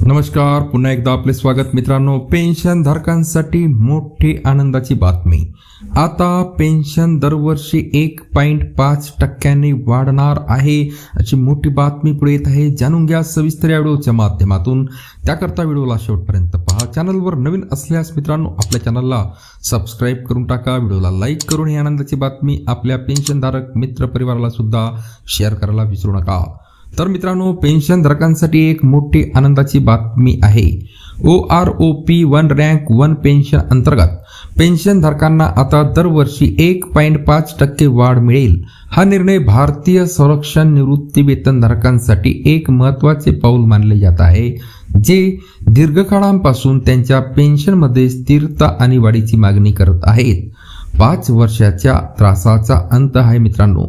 नमस्कार पुन्हा एकदा आपले स्वागत मित्रांनो. पेन्शन धारकांसाठी मोठी आनंदाची बातमी. आता पेन्शन दरवर्षी एक पॉईंट पाच टक्क्यांनी वाढणार आहे अशी मोठी बातमी पुढे येत आहे. जाणून घ्या सविस्तर या व्हिडिओच्या माध्यमातून. त्याकरता व्हिडिओला शेवटपर्यंत पहा. चॅनलवर नवीन असल्यास मित्रांनो आपल्या चॅनलला सबस्क्राईब करून टाका. व्हिडिओला लाईक करून ही आनंदाची बातमी आपल्या पेन्शनधारक मित्र परिवाराला सुद्धा शेअर करायला विसरू नका. तर मित्रांनो पेन्शन धारकांसाठी एक मोठी आनंदाची बातमी आहे. O R O P one rank one pension अंतर्गत पेन्शन धारकांना आता दरवर्षी एक पॉईंट पाच टक्के वाढ मिळेल. हा निर्णय भारतीय संरक्षण निवृत्ती वेतन धारकांसाठी एक महत्त्वाचे पाऊल मानले जात आहे जे दीर्घकाळांपासून त्यांच्या पेन्शनमध्ये स्थिरता आणि वाढीची मागणी करत आहेत. पाच वर्षाच्या त्रासाचा अंत आहे मित्रांनो.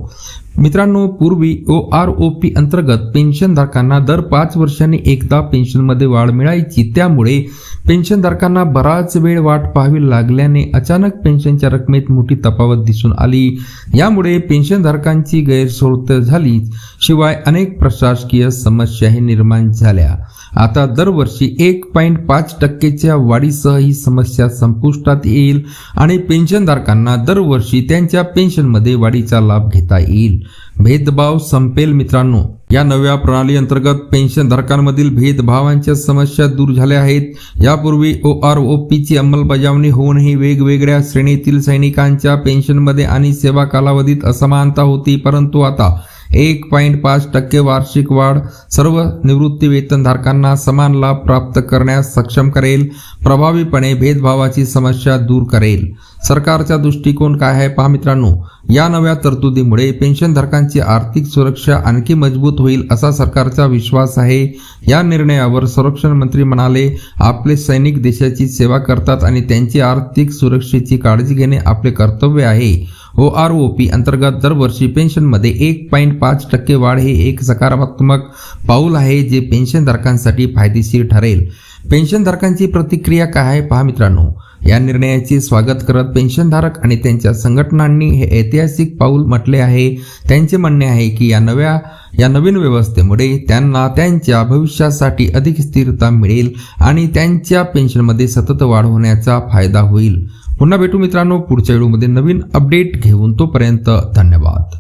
मित्रांनो पूर्वी ओ आर ओ पी अंतर्गत पेन्शनधारकांना दर पाच वर्षांनी एकदा पेन्शनमध्ये वाढ मिळायची. त्यामुळे पेन्शनधारकांना बराच वेळ वाट पाहावी लागल्याने अचानक पेन्शनच्या रकमेत मोठी तफावत दिसून आली. यामुळे पेन्शनधारकांची गैरसोय झाली. शिवाय अनेक प्रशासकीय समस्याही निर्माण झाल्या. आता दरवर्षी एक पॉईंट पाच टक्केच्या वाढीसह ही समस्या संपुष्टात येईल आणि पेन्शनधारकांना दरवर्षी त्यांच्या पेन्शनमध्ये वाढीचा लाभ घेता येईल. Mm-hmm. भेदभाव संपेल मित्रांनो. या नव्या प्रणाली अंतर्गत पेन्शनधारकांमधील भेदभावांच्या समस्या दूर झाल्या आहेत. यापूर्वी ओ आर ओ पीची अंमलबजावणी होऊनही वेगवेगळ्या श्रेणीतील सैनिकांच्या पेन्शनमध्ये आणि सेवा कालावधीत असमानता होती. परंतु आता एक पॉईंट पाच टक्के वार्षिक वाढ सर्व निवृत्ती वेतनधारकांना समान लाभ प्राप्त करण्यास सक्षम करेल. प्रभावीपणे भेदभावाची समस्या दूर करेल. सरकारचा दृष्टिकोन काय आहे? पहा मित्रांनो. या नव्या तरतुदीमुळे पेन्शनधारकांची आर्थिक सुरक्षा आणखी मजबूत होईल असा सरकारचा विश्वास आहे. या निर्णयावर संरक्षण मंत्री म्हणाले आपले सैनिक देशाची सेवा करतात आणि त्यांची आर्थिक सुरक्षेची काळजी घेणे आपले कर्तव्य आहे. ओ आर ओ पी अंतर्गत दरवर्षी पेन्शनमध्ये एक पॉईंट पाच टक्के वाढ हे एक सकारात्मक पाऊल आहे जे पेन्शनधारकांसाठी फायदेशीर ठरेल. पेन्शनधारकांची प्रतिक्रिया काय आहे पहा मित्रांनो. या निर्णयाचे स्वागत करत पेन्शनधारक आणि त्यांच्या संघटनांनी हे ऐतिहासिक पाऊल म्हटले आहे. त्यांचे म्हणणे आहे की या नव्या या नवीन व्यवस्थेमुळे त्यांना त्यांच्या भविष्यासाठी अधिक स्थिरता मिळेल आणि त्यांच्या पेन्शनमध्ये सतत वाढ होण्याचा फायदा होईल. पुन्हा भेटू मित्रांनो पुढच्या व्हिडिओमध्ये नवीन अपडेट घेऊन तोपर्यंत धन्यवाद.